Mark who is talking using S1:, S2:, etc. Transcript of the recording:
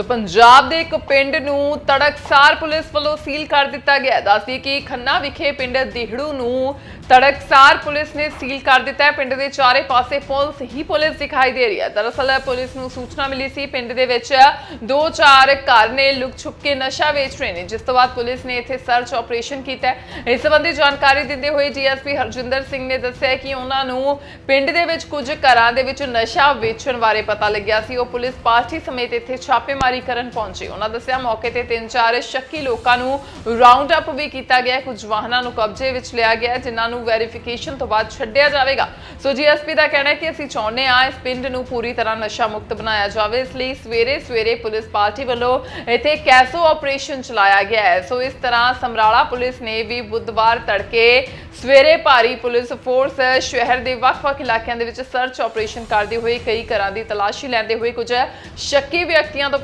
S1: ਸੋ ਪੰਜਾਬ ਦੇ ਇੱਕ ਪਿੰਡ ਨੂੰ ਤੜਕਸਾਰ ਪੁਲਿਸ ਵੱਲੋਂ ਸੀਲ ਕਰ ਦਿੱਤਾ ਗਿਆ ਦੱਸਦੀ ਕਿ ਖੰਨਾ ਵਿਖੇ ਪਿੰਡ ਦਿਹੜੂ ਨੂੰ ਤੜਕਸਾਰ ਪੁਲਿਸ ਨੇ ਸੀਲ ਕਰ ਦਿੱਤਾ ਹੈ। ਪਿੰਡ ਦੇ ਚਾਰੇ ਪਾਸੇ ਪੁਲਿਸ ਹੀ ਪੁਲਿਸ ਦਿਖਾਈ ਦੇ ਰਹੀ ਹੈ। ਦਰਅਸਲ ਪੁਲਿਸ ਨੂੰ ਸੂਚਨਾ ਮਿਲੀ ਸੀ, ਪਿੰਡ ਦੇ ਵਿੱਚ ਦੋ ਚਾਰ ਘਰ ਨੇ ਲੁਕ ਛੁਪ ਕੇ ਨਸ਼ਾ ਵੇਚ ਰਹੇ ਨੇ। ਜਿਸ ਤੋਂ ਬਾਅਦ ਪੁਲਿਸ ਨੇ ਇੱਥੇ ਸਰਚ ਆਪਰੇਸ਼ਨ ਕੀਤਾ ਇਸ ਸੰਬੰਧੀ ਜਾਣਕਾਰੀ ਦਿੰਦੇ ਹੋਏ ਡੀਐਸਪੀ ਹਰਜਿੰਦਰ ਸਿੰਘ ਨੇ ਦੱਸਿਆ ਕਿ ਉਹਨਾਂ ਨੂੰ ਪਿੰਡ ਦੇ ਵਿੱਚ ਕੁਝ ਘਰਾਂ ਦੇ ਵਿੱਚ ਨਸ਼ਾ ਵੇਚਣ ਬਾਰੇ ਪਤਾ ਲੱਗਿਆ ਸੀ। ਉਹ ਪੁਲਿਸ ਪਾਰਟੀ ਸਮੇਤ ਇੱਥੇ ਛਾਪੇਮਾਰੀ ਕਰਨ ਪਹੁੰਚੇ। ਉਹਨਾਂ ਦੱਸਿਆ, ਮੌਕੇ ਤੇ ਤਿੰਨ ਚਾਰ ਸ਼ੱਕੀ ਲੋਕਾਂ ਨੂੰ ਰਾਉਂਡ ਅਪ ਵੀ ਕੀਤਾ ਗਿਆ ਕੁਝ ਵਾਹਨਾਂ ਨੂੰ ਕਬਜ਼ੇ ਵਿੱਚ ਲਿਆ ਗਿਆ ਜਿਨ੍ਹਾਂ ਨੂੰ ਵੈਰੀਫਿਕੇਸ਼ਨ ਤੋਂ ਬਾਅਦ ਛੱਡਿਆ ਜਾਵੇਗਾ। ਸੋ ਜੀਐਸਪੀ ਦਾ ਕਹਿਣਾ ਹੈ ਕਿ ਅਸੀਂ ਚਾਹੁੰਦੇ ਹਾਂ ਇਸ ਪਿੰਡ ਨੂੰ ਪੂਰੀ ਤਰ੍ਹਾਂ ਨਸ਼ਾ ਮੁਕਤ ਬਣਾਇਆ ਜਾਵੇ। ਇਸ ਲਈ ਸਵੇਰੇ ਸਵੇਰੇ ਪੁਲਿਸ ਪਾਰਟੀ ਵੱਲੋਂ ਇੱਥੇ ਕੈਸੋ ਆਪਰੇਸ਼ਨ ਚਲਾਇਆ ਗਿਆ ਹੈ। ਸੋ ਇਸ ਤਰ੍ਹਾਂ ਸਮਰਾਲਾ ਪੁਲਿਸ ਨੇ ਵੀ ਬੁੱਧਵਾਰ ਤੜਕੇ ਸਵੇਰੇ ਭਾਰੀ ਪੁਲਿਸ ਫੋਰਸ ਸ਼ਹਿਰ ਦੇ ਵੱਖ-ਵੱਖ ਇਲਾਕਿਆਂ ਦੇ ਵਿੱਚ ਸਰਚ ਆਪਰੇਸ਼ਨ ਕਰਦੇ ਹੋਏ ਕਈ ਘਰਾਂ ਦੀ ਤਲਾਸ਼ੀ ਲੈਂਦੇ ਹੋਏ ਕੁਝ ਸ਼ੱਕੀ ਵਿਅਕਤੀਆਂ ਤੋਂ